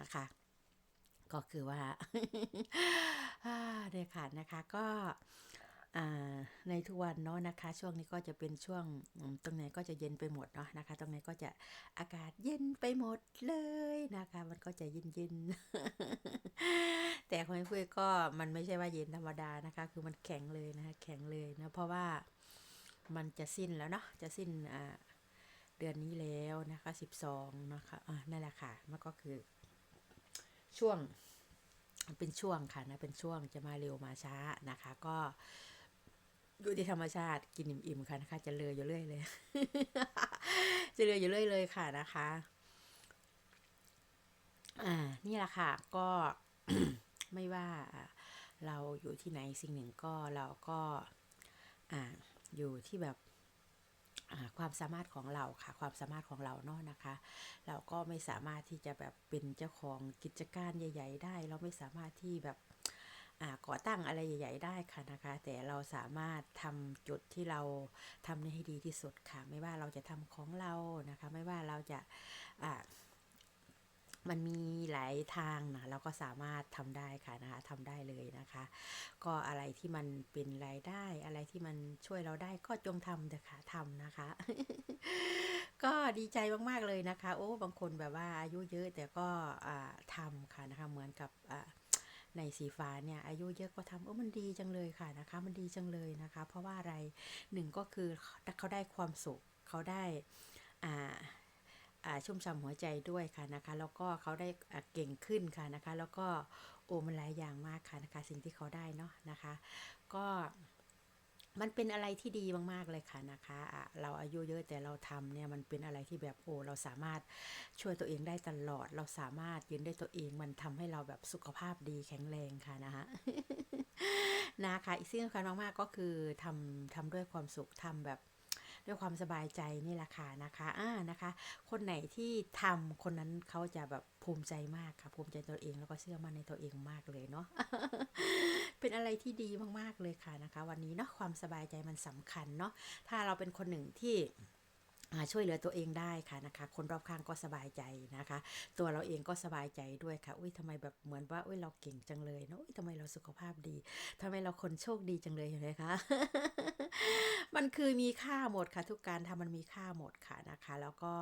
นะคะ ก็คือว่าเนี่ยค่ะนะคะก็ในทุกวันเนาะนะคะ ช่วงนี้ก็จะเป็นช่วงตรงไหนก็จะเย็นไปหมดเนาะนะคะ ตรงไหนก็จะอากาศเย็นไปหมดเลยนะคะ มันก็จะเย็นเย็นๆแต่ของเพื่อก็มันไม่ใช่ว่าเย็นธรรมดานะคะ คือมันแข็งเลยนะคะแข็งเลยนะเพราะว่ามันจะสิ้นแล้วเนาะจะสิ้นอ่า เดือนนี้แล้วนะคะ12นะคะอ่านั่นแหละค่ะมันก็คือ ช่วงเป็นช่วงค่ะนะเป็นช่วงจะมาเร็วมาช้านะคะ ก็ดูที่ธรรมชาติกินอิ่มๆค่ะนะคะ จะเลยอยู่เรื่อยเลย จะเลยอยู่เรื่อยเลยค่ะนะคะ อ่า นี่แหละค่ะ ก็ไม่ว่าเราอยู่ที่ไหนสิ่งหนึ่งก็เราก็ อ่า อยู่ที่แบบ ความสามารถของเราค่ะ ความสามารถของเราเนาะนะคะ เราก็ไม่สามารถที่จะแบบเป็นเจ้าของกิจการใหญ่ ๆ ได้ เราไม่สามารถที่แบบก่อตั้งอะไรใหญ่ ๆ ได้ค่ะนะคะ แต่เราสามารถทำจุดที่เราทำให้ดีที่สุดค่ะ ไม่ว่าเราจะทำของเรานะคะ ไม่ว่าเราจะ มันมีหลายทางนะเราก็สามารถทำได้ค่ะนะคะทำได้เลยนะคะ ก็อะไรที่มันเป็นรายได้ อะไรที่มันช่วยเราได้ก็จงทำเถอะค่ะทำนะคะ ก็ดีใจมากๆเลยนะคะ โอ้บางคนแบบว่าอายุเยอะแต่ก็ทำค่ะนะคะ เหมือนกับในสีฟ้าเนี่ยอายุเยอะก็ทำโอ้มันดีจังเลยค่ะนะคะ มันดีจังเลยนะคะ เพราะว่าอะไรหนึ่งก็คือเขาได้ความสุขเขาได้อ่า ชุ่มฉ่ำหัวใจด้วยค่ะนะคะ แล้วก็เขาได้เก่งขึ้นค่ะนะคะ แล้วก็โอ้มันหลายอย่างมากค่ะนะคะ สิ่งที่เขาได้เนาะนะคะ ก็มันเป็นอะไรที่ดีมาก ๆ เลยค่ะนะคะะเราอายุเยอะแต่เราทำเนี่ยมันเป็นอะไรที่แบบโอ้เราสามารถช่วยตัวเองได้ตลอด เราสามารถยืนได้ตัวเอง มันทำให้เราแบบสุขภาพดีแข็งแรงค่ะนะคะนะคะอีกสิ่งสำคัญมากๆก็คือทำทำด้วยความสุขทำแบบ ด้วยความสบายใจนี่แหละค่ะนะคะอ่านะคะ คนไหนที่ทำคนนั้นเขาจะแบบภูมิใจมากค่ะ ภูมิใจตัวเองแล้วก็เชื่อมั่นในตัวเองมากเลยเนาะเป็นอะไรที่ดีมากๆเลยค่ะนะคะ วันนี้เนาะความสบายใจมันสำคัญเนาะถ้าเราเป็นคนหนึ่งที่ ช่วยเหลือตัวเองได้ค่ะนะคะ คนรอบข้างก็สบายใจนะคะ ตัวเราเองก็สบายใจด้วยค่ะ อุ้ยทำไมแบบเหมือนว่าอุ้ยเราเก่งจังเลยนะอุ้ยทำไมเราสุขภาพดีทำไมเราคนโชคดีจังเลยเห็นไหมคะ มันคือมีค่าหมดค่ะ ทุกการทำมันมีค่าหมดค่ะนะคะ แล้วก็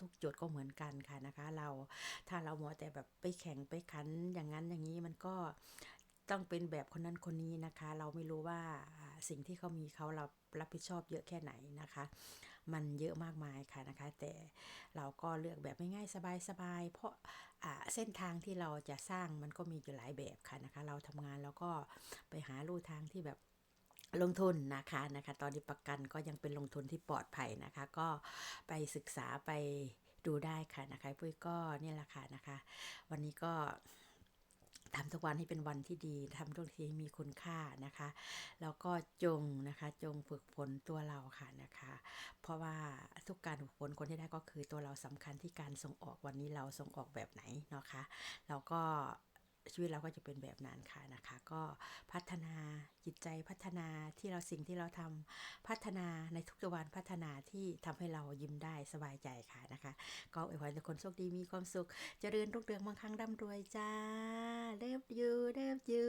ทุกจุดก็เหมือนกันค่ะนะคะ เราถ้าเรามัวแต่แบบไปแข่งไปขันอย่างนั้นอย่างนี้มันก็ ต้องเป็นแบบคนนั้นคนนี้นะคะ เราไม่รู้ว่าสิ่งที่เขามีเขารับรับผิดชอบเยอะแค่ไหนนะคะ มันเยอะมากมายค่ะนะคะ แต่เราก็เลือกแบบง่ายๆสบายๆเพราะเส้นทางที่เราจะสร้างมันก็มีอยู่หลายแบบค่ะนะคะ เราทำงานแล้วก็ไปหาลู่ทางที่แบบลงทุนนะคะนะคะ ตอนนี้ประกันก็ยังเป็นลงทุนที่ปลอดภัยนะคะ ก็ไปศึกษาไปดูได้ค่ะนะคะ ปุ้ยก็นี่แหละค่ะนะคะ วันนี้ก็ ทำทุกวันให้เป็นวันที่ดีทำทุกทีให้มีคุณค่านะคะ แล้วก็จงนะคะจงฝึกฝนตัวเราค่ะนะคะ เพราะว่าทุกการฝึกฝนคนที่ได้ก็คือตัวเราสำคัญที่การส่งออกวันนี้เราส่งออกแบบไหนเนาะคะแล้วก็ ชีวิตเราก็จะเป็นแบบนั้นค่ะนะคะ ก็พัฒนาจิตใจพัฒนาที่เราสิ่งที่เราทำพัฒนาในทุกวันพัฒนาที่ทำให้เรายิ้มได้สบายใจค่ะนะคะ ก็อวยพรทุกคนโชคดีมีความสุขเจริญรุ่งเรืองมั่งคั่งร่ำรวยจ้าเลิฟยูเลิฟยู